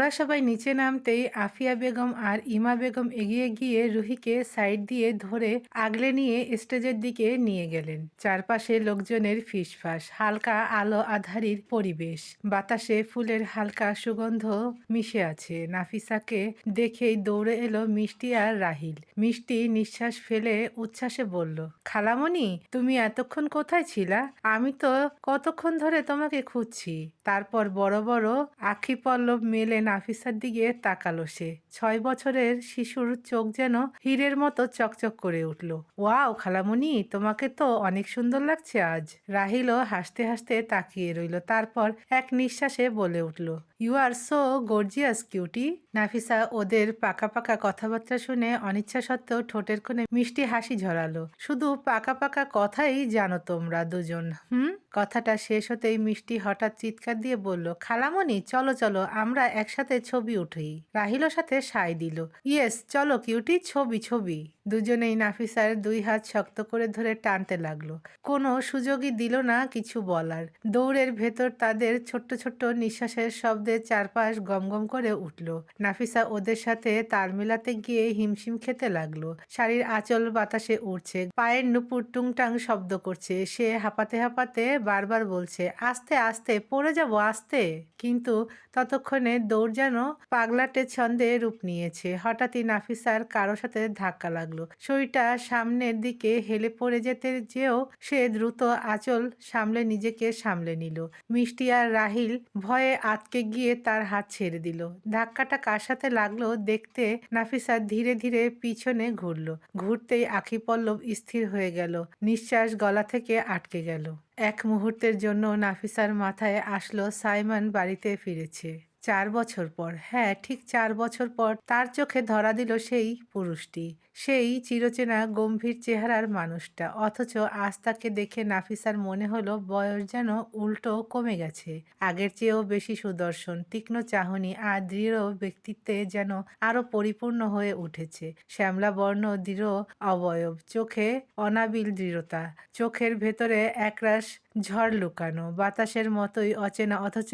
ওরা সবাই নিচে নামতেই আফিয়া বেগম আর ইমা বেগম এগিয়ে গিয়ে রুহিকে সাইড দিয়ে ধরে আগলে নিয়ে স্টেজের দিকে নিয়ে গেলেন। চারপাশে লোকজনের ফিসফাস, হালকা আলো আধারির পরিবেশ, বাতাসে ফুলের হালকা সুগন্ধ মিশে আছে। নাফিসাকে দেখেই দৌড়ে এলো মিষ্টি আর রাহিল। মিষ্টি নিঃশ্বাস ফেলে উচ্ছ্বাসে বলল, খালামণি, তুমি এতক্ষণ কোথায় ছিলা? আমি তো কতক্ষণ ধরে তোমাকে খুঁজছি। তারপর বড় বড় আখি পল্লব মেলে নাফিসার দিকে তাকালো সে। ছয় বছরের শিশুর চোখ যেন হীরের মতো চকচক করে উঠল। ওয়াও খালামণি তোমাকে তো অনেক সুন্দর লাগছে আজ। রাহিলও হাসতে হাসতে তাকিয়ে রইল। তারপর এক নিঃশ্বাসে বলে উঠল you are so gorgeous cutie Nafisa ওদের পাকা পাকা কথাবার্তা শুনে অনিচ্ছা সত্ত্বেও ঠোঁটের কোণে মিষ্টি হাসি ঝরালো। শুধু পাকা পাকা কথাই জানো তোমরা দুজন, হুম? কথাটা শেষ হতেই মিষ্টি হঠাৎ চিৎকার দিয়ে বলল খালামণি চলো চলো, আমরা একসাথে ছবি উঠি রাহিলও সাথে সায় দিল। ইয়েস, চলো কিউটি, ছবি ছবি। দুজনেই নাফিসার দুই হাত শক্ত করে ধরে টানতে লাগল। কোনো সুযোগই দিল না কিছু বলার। দৌড়ের ভেতর তাদের ছোট্ট ছোট্ট নিঃশ্বাসের শব্দে চারপাশ গমগম করে উঠল। নাফিসা ওদের সাথে তাল মেলাতে গিয়ে হিমশিম খেতে লাগল। শাড়ির আঁচল বাতাসে উড়ছে। পায়ের নুপুর টুংটাং শব্দ করছে। সে হাঁপাতে হাঁপাতে বারবার বলছে, আস্তে আস্তে, পড়ে যাব, আস্তে। কিন্তু ততক্ষণে দৌড় যেন পাগলাটে ছন্দে রূপ নিয়েছে। হঠাৎই নাফিসার কারও সাথে ধাক্কা লাগল। শরীরটা সামনের দিকে হেলে পড়ে যেতে যেও সে দ্রুত আঁচল সামলে নিজেকে সামলে নিল। মিষ্টি আর রাহিল ভয়ে আটকে গিয়ে তার হাত ছেড়ে দিল। ধাক্কাটা কার সাথে লাগল দেখতে নাফিসা ধীরে ধীরে পিছনে ঘুরলো। ঘুরতেই আখি পল্লব স্থির হয়ে গেল। নিঃশ্বাস গলা থেকে আটকে গেল। এক মুহূর্তের জন্য নাফিসার মাথায় আসলো সাইমন বাড়িতে ফিরেছে। চার বছর পর হ্যাঁ ঠিক চার বছর পর তার চোখে ধরা দিল সেই পুরুষটি। সেই চিরচেনা গম্ভীর চেহারার মানুষটা। অথচ আজ তাকে দেখে নাফিসার মনে হলো বয়স যেন উল্টো কমে গেছে। আগের চেয়েও বেশি সুদর্শন, তীক্ষ্ণ চাহনি আর দৃঢ় ব্যক্তিত্বে যেন আরও পরিপূর্ণ হয়ে উঠেছে। শ্যামলা বর্ণ, দৃঢ় অবয়ব, চোখে অনাবিল দৃঢ়তা, চোখের ভেতরে একরাশ ঝড় লুকানো, বাতাসের মতোই অচেনা, অথচ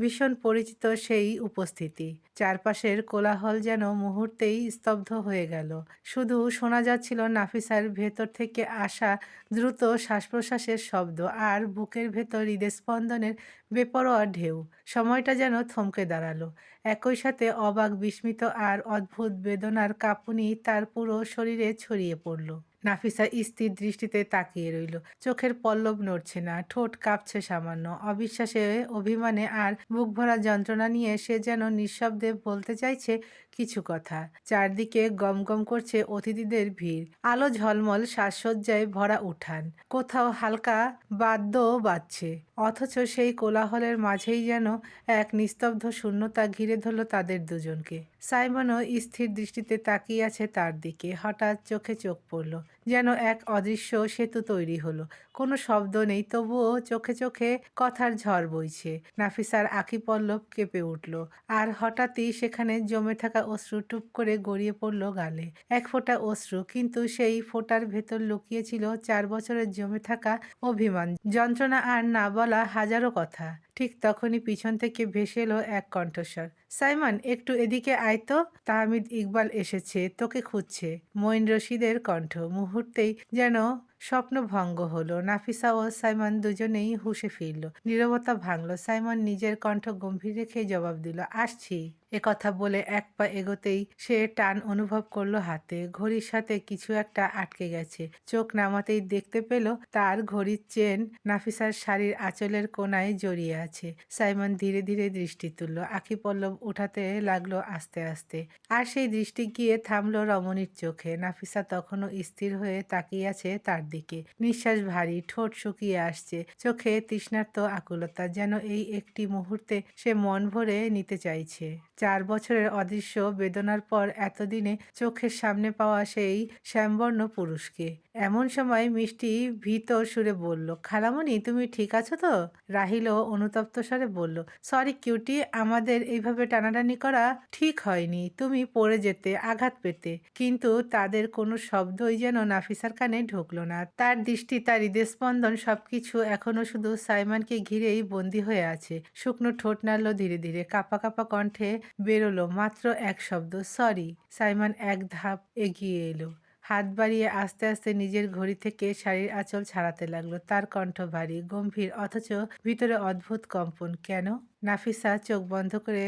ভীষণ পরিচিত সেই উপস্থিতি। চারপাশের কোলাহল যেন মুহূর্তেই স্তব্ধ হয়ে গেল। শুধু শোনা যাচ্ছিল নাফিসার ভেতর থেকে আসা দ্রুত শ্বাস প্রশ্বাসের শব্দ আর বুকের ভেতর হৃদস্পন্দনের বেপরোয়া ঢেউ। সময়টা যেন থমকে দাঁড়াল। একই সাথে অবাক, বিস্মিত আর অদ্ভুত বেদনার কাঁপুনি তার পুরো শরীরে ছড়িয়ে পড়ল। নাফিসা স্থির দৃষ্টিতে তাকিয়ে রইল। চোখের পল্লব নড়ছে না, ঠোঁট কাঁপছে সামান্য। অবিশ্বাসে অভিমানে আর বুক ভরা যন্ত্রণা নিয়ে সে যেন নিঃশব্দে বলতে চাইছে কিছু কথা। চারদিকে গমগম গম করছে অতিথিদের ভিড়। আলো ঝলমল সাজসজ্জায় ভরা উঠান। কোথাও হালকা বাদ্য বাজছে। অথচ সেই কোলাহলের মাঝেই যেন এক নিস্তব্ধ শূন্যতা ঘিরে ধরল তাদের দুজনকে। সাইমনও স্থির দৃষ্টিতে তাকিয়ে আছে তার দিকে। হঠাৎ চোখে চোখ পড়ল। যেন এক অদৃশ্য সেতু তৈরি হলো। কোনো শব্দ নেই, তবুও চোখে চোখে কথার ঝড় বইছে। নাফিসার আখি পল্লব কেঁপে উঠল। আর হঠাৎই সেখানে জমে থাকা অশ্রু টুপ করে গড়িয়ে পড়ল গালে। এক ফোঁটা অশ্রু, কিন্তু সেই ফোঁটার ভেতর লুকিয়েছিল চার বছরের জমে থাকা অভিমান। যন্ত্রণা আর না বলা হাজারো কথা। ঠিক তখনই পিছন থেকে ভেসে এলো এক কণ্ঠস্বর। সাইমন, একটু এদিকে আয় তো। তাহমিদ ইকবাল এসেছে, তোকে খুঁজছে। মঈন রশিদের কণ্ঠ। মুহূর্তেই যেন স্বপ্নভঙ্গ হলো। নাফিসা ও সাইমন দুজনেই হুশে ফিরল। নীরবতা ভাঙল। সাইমন নিজের কণ্ঠ গম্ভীর রেখে জবাব দিল, আসছি। এ কথা বলে এক পা এগোতেই সে টান অনুভব করল হাতে। ঘড়ির সাথে কিছু একটা আটকে গেছে। চোখ নামাতেই দেখতে পেল তার ঘড়ির চেন নাফিসার শাড়ির আঁচলের কোনায় জড়িয়ে আছে। সাইমন ধীরে ধীরে দৃষ্টি তুলল। আখি পল্লব উঠাতে লাগল আস্তে আস্তে। আর সেই দৃষ্টি গিয়ে থামলো রমণীর চোখে। নাফিসা তখনও স্থির হয়ে তাকিয়ে আছে তার দিকে নিঃশ্বাস ভারী, ঠোঁট শুকিয়ে আসছে। চোখে তৃষ্ণার্ত আকুলতা যেন এই একটি মুহূর্তে সে মন ভরে নিতে চাইছে। চার বছরের অদৃশ্য বেদনার পর এতদিনে চোখের সামনে পাওয়া সেই শ্যামবর্ণ পুরুষকে। এমন সময় মিষ্টি ভীত সুরে বলল, খালামণি, তুমি ঠিক আছো তো? রাহিলও অনুতপ্ত স্বরে বলল, সরি কিউটি, আমাদের এইভাবে টানাটানি করা ঠিক হয়নি। তুমি পড়ে যেতে, আঘাত পেতে। কিন্তু তাদের কোনো শব্দই যেন নাফিসার কানে ঢুকলো না। না তার দৃষ্টি, তার হৃদস্পন্দন সবকিছু এখনও শুধু সাইমানকে ঘিরেই বন্দি হয়ে আছে। শুকনো ঠোঁট নাড়ল ধীরে ধীরে। কাপা কাপা কণ্ঠে বেরোলো, মাত্র এক শব্দ। সরি। সাইমন এক ধাপ এগিয়ে এলো। হাত বাড়িয়ে আস্তে আস্তে নিজের ঘড়ি থেকে শাড়ির আঁচল ছাড়াতে লাগল। তার কণ্ঠ ভারী, গম্ভীর, অথচ ভিতরে অদ্ভুত কম্পন। কেন? নাফিসা চোখ বন্ধ করে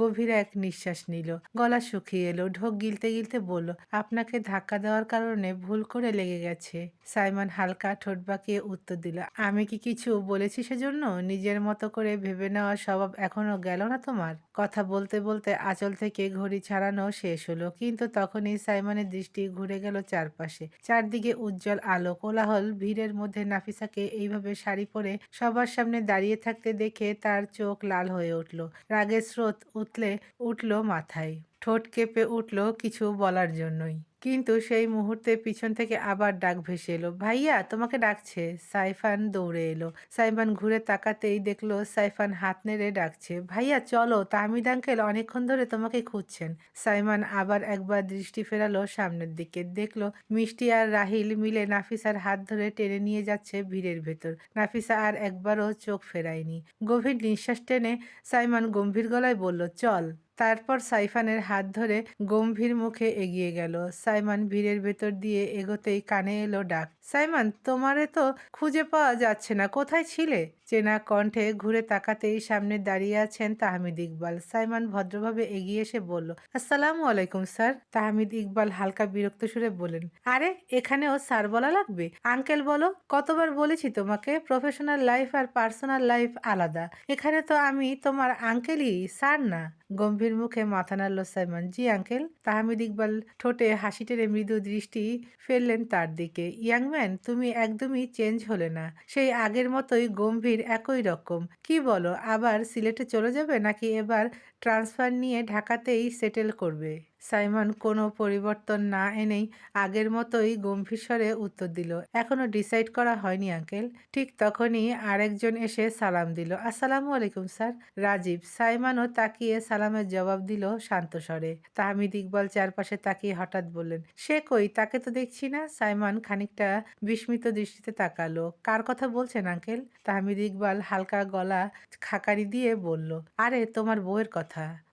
গভীর এক নিঃশ্বাস নিল। গলা শুকিয়ে এলো, ঢোক গিলতে গিলতে বলল, আপনাকে ধাক্কা দেওয়ার কারণে ভুল করে লেগে গেছে। সাইমন হালকা ঠোঁট বাঁকিয়ে উত্তর দিল, আমি কি কিছু বলেছি সেজন্য? নিজের মতো করে ভেবে নেওয়ার স্বভাব এখনও গেল না তোমার? কথা বলতে বলতে আঁচল থেকে ঘড়ি ছাড়ানো শেষ হলো, কিন্তু তখনই সাইমনের দৃষ্টি ঘুরে গেল চারপাশে। চারদিকে উজ্জ্বল আলো, কোলাহল, ভিড়ের মধ্যে নাফিসাকে এইভাবে শাড়ি পরে সবার সামনে দাঁড়িয়ে থাকতে দেখে তার চোখ লাল হয়ে উঠল। রাগের স্রোত উতলে উঠল মাথায়। ঠোঁট কেঁপে উঠল কিছু বলার জন্যই। কিন্তু সেই মুহূর্তে পিছন থেকে আবার ডাক ভেসে এলো, ভাইয়া, তোমাকে ডাকছে। সাইফান দৌড়ে এলো। সাইফান ঘুরে তাকাতেই দেখল সাইফান হাত নেড়ে ডাকছে, ভাইয়া, চলো, তাহমিদ আঙ্কেল অনেকক্ষণ ধরে তোমাকে খুঁজছেন। সাইমান আবার একবার দৃষ্টি ফেরালো সামনের দিকে, দেখল মিষ্টি আর রাহিল মিলে নাফিসার হাত ধরে টেনে নিয়ে যাচ্ছে ভিড়ের ভেতর। নাফিসা আর একবারও চোখ ফেরায়নি। গভীর নিঃশ্বাস টেনে সাইমান গম্ভীর গলায় বলল, চল। তারপর সাইফানের হাত ধরে গম্ভীর মুখে এগিয়ে গেল। সাইমান ভিড়ের ভেতর দিয়ে এগোতেই কানে এলো ডাক, সাইমান, তোমারে তো খুঁজে পাওয়া যাচ্ছে না, কোথায় ছিলে? চেনা কণ্ঠে ঘুরে তাকাতেই সামনে দাঁড়িয়ে আছেন তাহমিদ ইকবাল। সাইমান ভদ্রভাবে এগিয়ে এসে বলল, আসসালামু আলাইকুম, স্যার। তাহমিদ ইকবাল হালকা বিরক্ত সুরে বলেন আরে, এখানেও স্যার বলা লাগবে? আঙ্কেল বলো, কতবার বলেছি তোমাকে, প্রফেশনাল লাইফ আর পার্সোনাল লাইফ আলাদা। এখানে তো আমি তোমার আঙ্কেলই, স্যার না। গম্ভীর মুখে মাথা নাড়ল সাইমন, জি আঙ্কেল। তাহমিদ ইকবাল ঠোঁটে হাসি টেনে মৃদু দৃষ্টি ফেললেন তার দিকে, ইয়াং ম্যান, তুমি একদমই চেঞ্জ হলে না। সেই আগের মতোই গম্ভীর একই রকম। কি বলো আবার সিলেটে চলে যাবে নাকি এবার ট্রান্সফার নিয়ে ঢাকাতেই সেটেল করবে। সাইমন কোনো পরিবর্তন না এনেই আগের মতোই গম্ভীর স্বরে উত্তর দিল, এখনও ডিসাইড করা হয়নি, আঙ্কেল। ঠিক তখনই আরেকজন এসে সালাম দিল, আসসালামু আলাইকুম, স্যার। রাজীব সাইমানও তাকিয়ে সালামের জবাব দিল শান্ত স্বরে। তাহমিদ ইকবাল চারপাশে তাকিয়ে হঠাৎ বললেন, সে কই? তাকে তো দেখছি না? সাইমান খানিকটা বিস্মিত দৃষ্টিতে তাকালো, কার কথা বলছেন, আঙ্কেল? তাহমিদ ইকবাল হালকা গলা খাকারি দিয়ে বলল, আরে, তোমার বউয়ের কথা।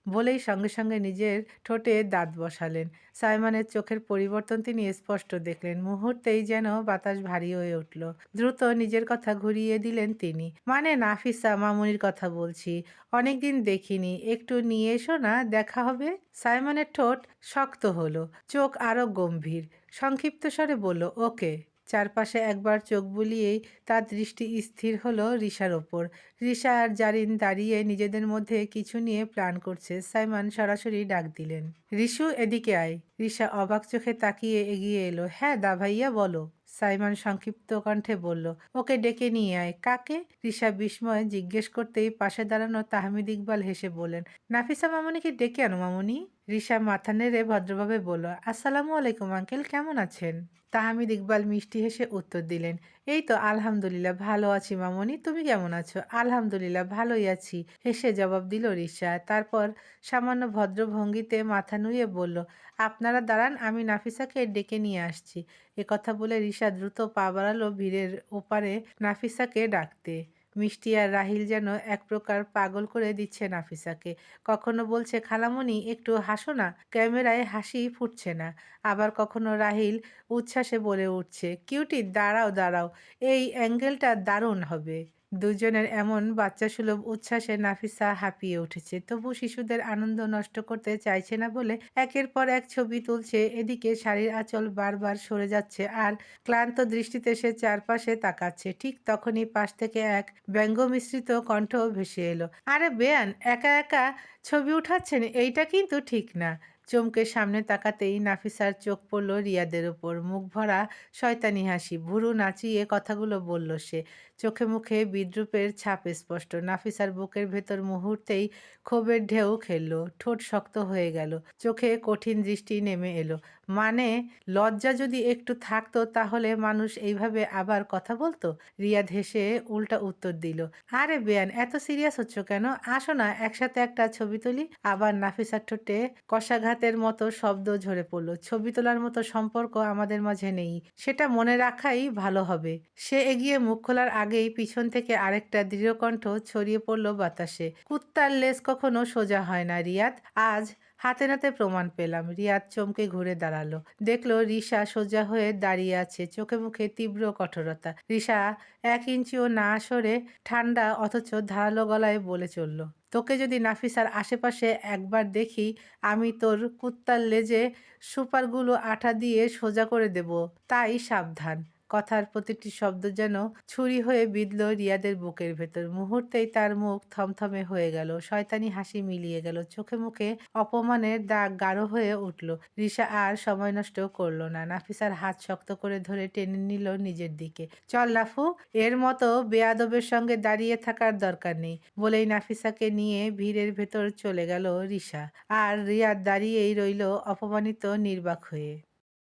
বলেই সঙ্গে সঙ্গে নিজের ঠোঁটে দাঁত বসালেন। সাইমনের চোখের পরিবর্তন তিনি স্পষ্ট দেখলেন। মুহূর্তেই যেন বাতাস ভারী হয়ে উঠল। দ্রুত নিজের কথা ঘুরিয়ে দিলেন তিনি। মানে নাফিসা, মামুনির কথা বলছি। অনেকদিন দেখিনি। একটু নিয়ে এসো না, দেখা হবে। সাইমনের ঠোঁট শক্ত হলো। চোখ আরও গম্ভীর। সংক্ষিপ্ত স্বরে বলল, ওকে। চারপাশে একবার চোখ বুলিয়েই তার দৃষ্টি স্থির হলো রিসার ওপর। রিসা আর জারিন দাঁড়িয়ে নিজেদের মধ্যে কিছু নিয়ে প্ল্যান করছে। সাইমন সরাসরি ডাক দিলেন, রিশু, এদিকে আয়। রিসা অবাক চোখে তাকিয়ে এগিয়ে এলো হ্যাঁ দা ভাইয়া, বলো। সাইমন সংক্ষিপ্ত কণ্ঠে বলল, ওকে ডেকে নিয়ে আয়। কাকে? রিসা বিস্ময়ে জিজ্ঞেস করতেই পাশে দাঁড়ানো তাহমিদ ইকবাল হেসে বললেন, নাফিসা মামুনিকে ডেকে আনো মামুনি। রিসা মাথা নেড়ে ভদ্রভাবে বলল, আসসালামু আলাইকুম আঙ্কেল, কেমন আছেন? তাহমিদ ইকবাল মিষ্টি হেসে উত্তর দিলেন, এই তো আলহামদুলিল্লাহ, ভালো আছি মামনি, তুমি কেমন আছো? আলহামদুলিল্লাহ, ভালোই আছি, হেসে জবাব দিল রিসা তারপর সামান্য ভদ্র ভঙ্গিতে মাথা নুয়ে বলল, আপনারা দাঁড়ান, আমি নাফিসাকে ডেকে নিয়ে আসছি। কথা বলে রিসা দ্রুত পা বাড়ালো ভিড়ের ওপারে নাফিসাকে ডাকতে। মিষ্টি আর রাহিল যেন এক প্রকার পাগল করে দিচ্ছে নাফিসাকে কখনো বলছে খালামণি একটু হাসো না, ক্যামেরায় হাসি ফুটছে না। আবার কখনো রাহিল উচ্ছ্বাসে বলে উঠছে, কিউটি, দাঁড়াও দাঁড়াও, এই অ্যাঙ্গেলটা দারুণ হবে। দুজনের এমন বাচ্চা সুলভ উচ্ছ্বাসে নাফিসা হাঁপিয়ে উঠেছে। তবু শিশুদের আনন্দ নষ্ট করতে চাইছে না বলে একের পর এক ছবি তুলছে। এদিকে শাড়ির আঁচল বারবার সরে যাচ্ছে আর ক্লান্ত দৃষ্টিতে সে চারপাশে তাকাচ্ছে। ঠিক তখনই পাশ থেকে এক ব্যঙ্গ মিশ্রিত কণ্ঠ ভেসে এলো, আরে বেয়ান, একা একা ছবি উঠাচ্ছেন? এইটা কিন্তু ঠিক না। চমকে সামনে তাকাতেই নাফিসার চোখ পড়ল রিয়াদের ওপর মুখ ভরা শয়তানি হাসি। ভুরু নাচিয়ে কথাগুলো বলল সে। চোখে মুখে বিদ্রুপের ছাপ স্পষ্ট। নাফিসার বুকের ভেতর মুহূর্তেই ক্ষোভের ঢেউ খেলল। ঠোঁট শক্ত হয়ে গেল। চোখে কঠিন দৃষ্টি নেমে এলো। মানে লজ্জা যদি একটু থাকতো তাহলে মানুষ এইভাবে আবার কথা বলতো? রিয়াদ হেসে উল্টা উত্তর দিল। আরে বেয়ান, এত সিরিয়াস হচ্ছ কেন? আসো না, একসাথে একটা ছবি তুলি। আবার নাফিসার ঠোঁটে কষাঘাতের মতো শব্দ ঝরে পড়ল। ছবি তোলার মতো সম্পর্ক আমাদের মাঝে নেই। সেটা মনে রাখাই ভালো হবে। সে এগিয়ে মুখ খোলার আগেই পিছন থেকে আরেকটা দৃঢ়কণ্ঠ ছড়িয়ে পড়ল বাতাসে। কুত্তার লেজ কখনো সোজা হয় না, রিয়াদ। আজ হাতে নাতে প্রমাণ পেলাম। রিয়াদ চমকে ঘুরে দাঁড়াল। দেখল রিসা সোজা হয়ে দাঁড়িয়ে আছে, চোখে মুখে তীব্র কঠোরতা। রিসা এক ইঞ্চিও না সরে ঠান্ডা অথচ ধারালো গলায় বলে চলল, তোকে যদি নাফিসার আশেপাশে একবার দেখি, আমি তোর কুত্তার লেজে সুপারগুলো আঠা দিয়ে সোজা করে দেব। তাই সাবধান। কথার প্রতিটি শব্দ যেন ছুরি হয়ে বিঁধল রিয়াদের বুকের ভেতর। মুহূর্তেই তার মুখ থমথমে হয়ে গেল, শয়তানি হাসি মিলিয়ে গেল, চোখে মুখে অপমানের দাগ গাঢ় হয়ে উঠল। রিসা আর সময় নষ্ট করল না। নাফিসার হাত শক্ত করে ধরে টেনে নিল নিজের দিকে। চল লাফু, এর মতো বেয়াদবের সঙ্গে দাঁড়িয়ে থাকার দরকার নেই, বলেই নাফিসাকে নিয়ে ভিড়ের ভেতর চলে গেল রিসা আর রিয়াদ দাঁড়িয়েই রইল অপমানিত নির্বাক হয়ে।